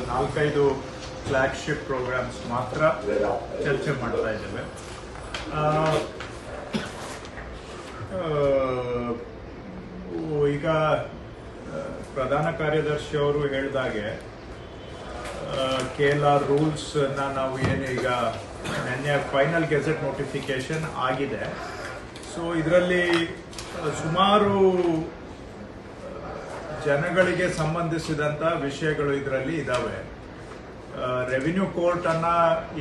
ಒಂದು ನಾಲ್ಕೈದು flagship programmes ಮಾತ್ರ ಚರ್ಚೆ ಮಾಡ್ತಾ ಇದ್ದೇವೆ. ಈಗ ಪ್ರಧಾನ ಕಾರ್ಯದರ್ಶಿ ಅವರು ಹೇಳಿದಾಗೆ ಕೆ ಎಲ್ ಆರ್ ರೂಲ್ಸ್ ನಾವು ಏನು ಈಗ ನಿನ್ನೆ ಫೈನಲ್ ಗೆಜೆಟ್ ನೋಟಿಫಿಕೇಶನ್ ಆಗಿದೆ. ಸೊ ಇದರಲ್ಲಿ ಸುಮಾರು ಜನಗಳಿಗೆ ಸಂಬಂಧಿಸಿದಂತ ವಿಷಯಗಳು ಇದರಲ್ಲಿ ಇದಾವೆ. ರೆವಿನ್ಯೂ ಕೋರ್ಟನ್ನು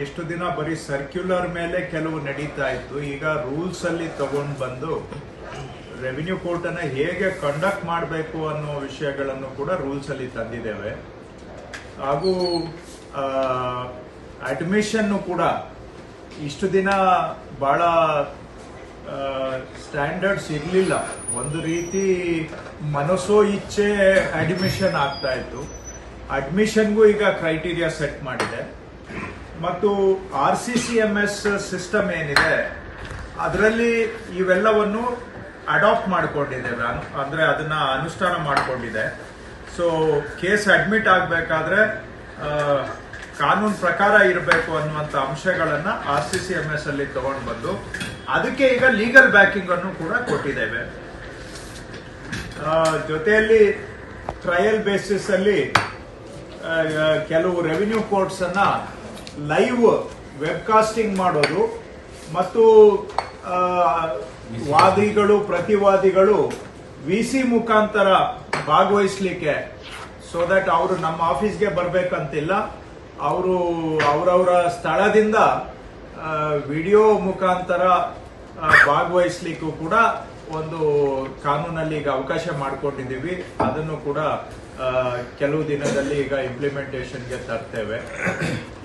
ಎಷ್ಟು ದಿನ ಬರೀ ಸರ್ಕ್ಯುಲರ್ ಮೇಲೆ ಕೆಲವು ನಡೀತಾ ಇತ್ತು. ಈಗ ರೂಲ್ಸ್ ಅಲ್ಲಿ ತಗೊಂಡು ಬಂದು ರೆವಿನ್ಯೂ ಕೋರ್ಟನ್ನು ಹೇಗೆ ಕಂಡಕ್ಟ್ ಮಾಡಬೇಕು ಅನ್ನೋ ವಿಷಯಗಳನ್ನು ಕೂಡ ರೂಲ್ಸ್ ಅಲ್ಲಿ ತಂದಿದ್ದೇವೆ. ಹಾಗೂ ಅಡ್ಮಿಷನ್ನು ಕೂಡ ಇಷ್ಟು ದಿನ ಬಹಳ ಸ್ಟ್ಯಾಂಡರ್ಡ್ಸ್ ಇರಲಿಲ್ಲ. ಒಂದು ರೀತಿ ಮನಸ್ಸೋ ಇಚ್ಛೆ ಅಡ್ಮಿಷನ್ ಆಗ್ತಾ ಇತ್ತು. ಅಡ್ಮಿಷನ್ಗೂ ಈಗ ಕ್ರೈಟೀರಿಯಾ ಸೆಟ್ ಮಾಡಿದೆ. ಮತ್ತು R C C M S system ಏನಿದೆ, ಅದರಲ್ಲಿ ಇವೆಲ್ಲವನ್ನು ಅಡಾಪ್ಟ್ ಮಾಡಿಕೊಂಡಿದೆ ನಾನು ಅಂದರೆ ಅದನ್ನು ಅನುಷ್ಠಾನ ಮಾಡಿಕೊಂಡಿದೆ. ಸೊ ಕೇಸ್ ಅಡ್ಮಿಟ್ ಆಗಬೇಕಾದ್ರೆ ಕಾನೂನು ಪ್ರಕಾರ ಇರಬೇಕು ಅನ್ನುವಂಥ ಅಂಶಗಳನ್ನು R C C M S ಅಲ್ಲಿ ತಗೊಂಡು ಬಂದು ಅದಕ್ಕೆ ಈಗ ಲೀಗಲ್ ಬ್ಯಾಕಿಂಗ್ ಅನ್ನು ಕೂಡ ಕೊಟ್ಟಿದ್ದೇವೆ. ಜೊತೆಯಲ್ಲಿ ಟ್ರಯಲ್ ಬೇಸಿಸ್ ಅಲ್ಲಿ ಕೆಲವು ರೆವಿನ್ಯೂ ಕೋರ್ಟ್ಸ್ ಅನ್ನ ಲೈವ್ ವೆಬ್ಕಾಸ್ಟಿಂಗ್ ಮಾಡೋದು ಮತ್ತು ವಾದಿಗಳು, ಪ್ರತಿವಾದಿಗಳು ವಿ ಸಿ ಮುಖಾಂತರ ಭಾಗವಹಿಸ್ಲಿಕ್ಕೆ ಸೊ ದಟ್ ಅವರು ನಮ್ಮ ಆಫೀಸ್ಗೆ ಬರಬೇಕಂತಿಲ್ಲ. ಅವರು ಅವರವರ ಸ್ಥಳದಿಂದ ವಿಡಿಯೋ ಮುಖಾಂತರ ಭಾಗವಹಿಸ್ಲಿಕ್ಕೂ ಕೂಡ ಒಂದು ಕಾನೂನಲ್ಲಿ ಈಗ ಅವಕಾಶ ಮಾಡಿಕೊಂಡಿದ್ದೀವಿ. ಅದನ್ನು ಕೂಡ ಕೆಲವು ದಿನದಲ್ಲಿ ಈಗ ಇಂಪ್ಲಿಮೆಂಟೇಷನ್ಗೆ ತರ್ತೇವೆ.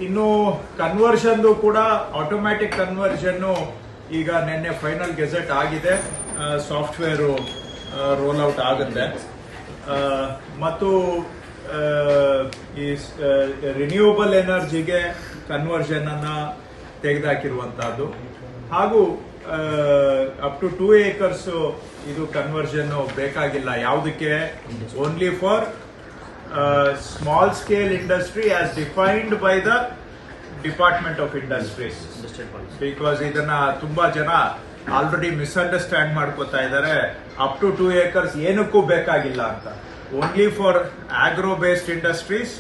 ಇನ್ನು ಕನ್ವರ್ಷನ್ದು ಕೂಡ ಆಟೋಮ್ಯಾಟಿಕ್ ಕನ್ವರ್ಷನ್ನು ಈಗ ನಿನ್ನೆ ಫೈನಲ್ ಗೆಜೆಟ್ ಆಗಿದೆ. ಸಾಫ್ಟ್ವೇರು ರೋಲ್ ಔಟ್ ಆಗುತ್ತೆ. ಮತ್ತು ಈ ರಿನ್ಯೂವಬಲ್ ಎನರ್ಜಿಗೆ ಕನ್ವರ್ಷನ್ ಅನ್ನ ತೆಗೆದುಹಾಕಿರುವಂತಹದ್ದು ಹಾಗೂ ಅಪ್ ಟು ಟೂ ಏಕರ್ಸ್ ಇದು ಕನ್ವರ್ಷನ್ ಬೇಕಾಗಿಲ್ಲ. ಯಾವುದಕ್ಕೆ? Only for small scale industry as defined by the department of industries because ಇದನ್ನ ತುಂಬಾ ಜನ ಆಲ್ರೆಡಿ ಮಿಸ್ಅಂಡರ್ಸ್ಟ್ಯಾಂಡ್ ಮಾಡ್ಕೋತಾ ಇದ್ದಾರೆ. ಅಪ್ ಟು ಟೂ ಏಕರ್ಸ್ ಏನಕ್ಕೂ ಬೇಕಾಗಿಲ್ಲ ಅಂತ. Only for agro based industries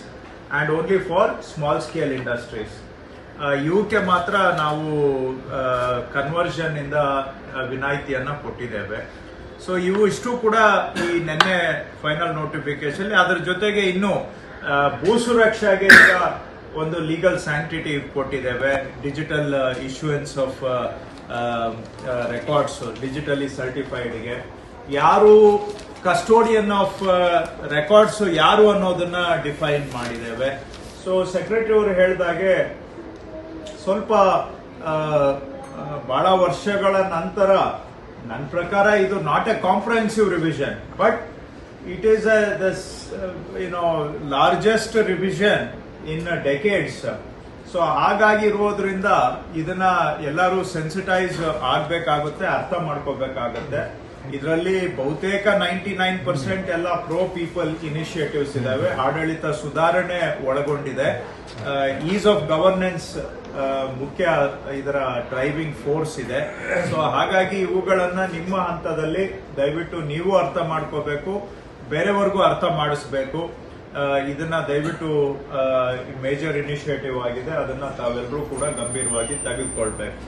and only for small scale industries ಇವಕ್ಕೆ ಮಾತ್ರ ನಾವು ಕನ್ವರ್ಷನ್ ಇಂದ ವಿನಾಯಿತಿಯನ್ನ ಕೊಟ್ಟಿದ್ದೇವೆ. ಸೊ ಇವು ಇಷ್ಟು ಕೂಡ ಈ ನಿನ್ನೆ ಫೈನಲ್ ನೋಟಿಫಿಕೇಶನ್ ಅದರ ಜೊತೆಗೆ ಇನ್ನು ಭೂ ಸುರಕ್ಷೆಗೆ ಈಗ ಒಂದು ಲೀಗಲ್ ಸ್ಯಾಂಕ್ಟಿಟಿ ಕೊಟ್ಟಿದ್ದೇವೆ. Digital issuance of records digitally ಸರ್ಟಿಫೈಡ್ಗೆ ಯಾರು ಕಸ್ಟೋಡಿಯನ್ ಆಫ್ ರೆಕಾರ್ಡ್ಸ್ ಯಾರು ಅನ್ನೋದನ್ನ ಡಿಫೈನ್ ಮಾಡಿದ್ದೇವೆ. ಸೊ ಸೆಕ್ರೆಟರಿ ಅವರು ಹೇಳಿದಾಗೆ ಸ್ವಲ್ಪ ಬಹಳ ವರ್ಷಗಳ ನಂತರ ನನ್ನ ಪ್ರಕಾರ ಇದು not a comprehensive revision but it is this you know largest revision in decades so ಹಾಗಾಗಿರೋದ್ರಿಂದ ಇದನ್ನ ಎಲ್ಲರೂ ಸೆನ್ಸಿಟೈಸ್ ಆಗಬೇಕಾಗುತ್ತೆ, ಅರ್ಥ ಮಾಡ್ಕೋಬೇಕಾಗುತ್ತೆ. ಇದರಲ್ಲಿ ಬಹುತೇಕ ನೈಂಟಿ ನೈನ್ ಪರ್ಸೆಂಟ್ ಎಲ್ಲ ಪ್ರೋ ಪೀಪಲ್ ಇನಿಷಿಯೇಟಿವ್ಸ್ ಇದಾವೆ. ಆಡಳಿತ ಸುಧಾರಣೆ ಒಳಗೊಂಡಿದೆ. ಈಸ್ ಆಫ್ ಗವರ್ನೆನ್ಸ್ ಮುಖ್ಯ ಇದರ ಡ್ರೈವಿಂಗ್ ಫೋರ್ಸ್ ಇದೆ. ಸೊ ಹಾಗಾಗಿ ಇವುಗಳನ್ನ ನಿಮ್ಮ ಹಂತದಲ್ಲಿ ದಯವಿಟ್ಟು ನೀವು ಅರ್ಥ ಮಾಡ್ಕೋಬೇಕು ಬೇರೆವರೆಗೂ ಅರ್ಥ ಮಾಡಿಸ್ಬೇಕು. ಇದನ್ನ ದಯವಿಟ್ಟು ಮೇಜರ್ ಇನಿಷಿಯೇಟಿವ್ ಆಗಿದೆ. ಅದನ್ನ ತಾವೆಲ್ಲರೂ ಕೂಡ ಗಂಭೀರವಾಗಿ ತೆಗೆದುಕೊಳ್ಬೇಕು.